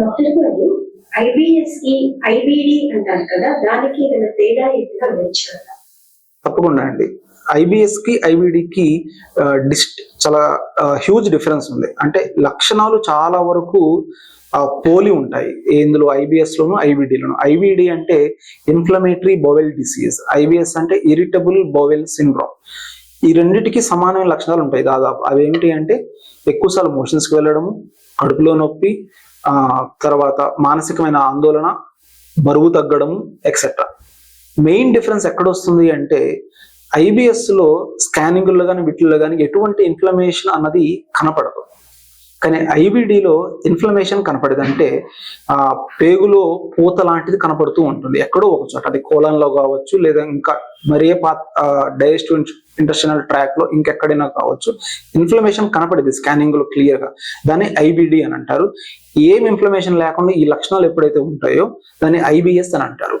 Doctor గారు ఐబిఎస్కి IBD అంటారు కదా దానికి ఏదైనా తేడా ఏదైనా వివరించగలరా తప్పకుండా అండి. ఐబిఎస్కి ఐబిడికి డిస్ట్ చాలా హ్యూజ్ డిఫరెన్స్ ఉంది. అంటే లక్షణాలు చాలా వరకు పోలి ఉంటాయి. ఇందులో ఐబిఎస్ లోను ఐబిడిలోను ఐబిడి అంటే ఇన్ఫ్లమేటరీ బోవెల్ డిసీజ్ ఐబిఎస్ అంటే ఇరిటబుల్ బోవెల్ సిండ్రోమ్ ఈ రెండింటికి సమానమైన లక్షణాలు ఉంటాయి దాదాపు. అవేమిటి అంటే ఎక్కువసార్లు మోషన్స్కి వెళ్ళడము కడుపులో నొప్పి తర్వాత మానసికమైన ఆందోళన బరువు తగ్గడం ఎక్సెట్రా మెయిన్ డిఫరెన్స్ ఎక్కడ వస్తుంది అంటే ఐబిఎస్లో స్కానింగ్లో కానీ వీటిల్లో కానీ ఎటువంటి ఇన్ఫ్లమేషన్ అన్నది కనపడదు. కానీ ఐబిడిలో ఇన్ఫ్లమేషన్ కనపడదు అంటే ఆ పేగులో పూత లాంటిది కనపడుతూ ఉంటుంది. ఎక్కడో ఒక చోట. అది కోలంలో కావచ్చు లేదా ఇంకా మరే పా డైజెస్టివ్ ఇంటర్షనల్ ట్రాక్లో ఇంకెక్కడైనా కావచ్చు ఇన్ఫ్లమేషన్ కనపడేది స్కానింగ్లో క్లియర్గా దాన్ని ఐబిడి అని అంటారు. ఏం ఇన్ఫ్లమేషన్ లేకుండా ఈ లక్షణాలు ఎప్పుడైతే ఉంటాయో దాన్ని ఐబిఎస్ అని అంటారు.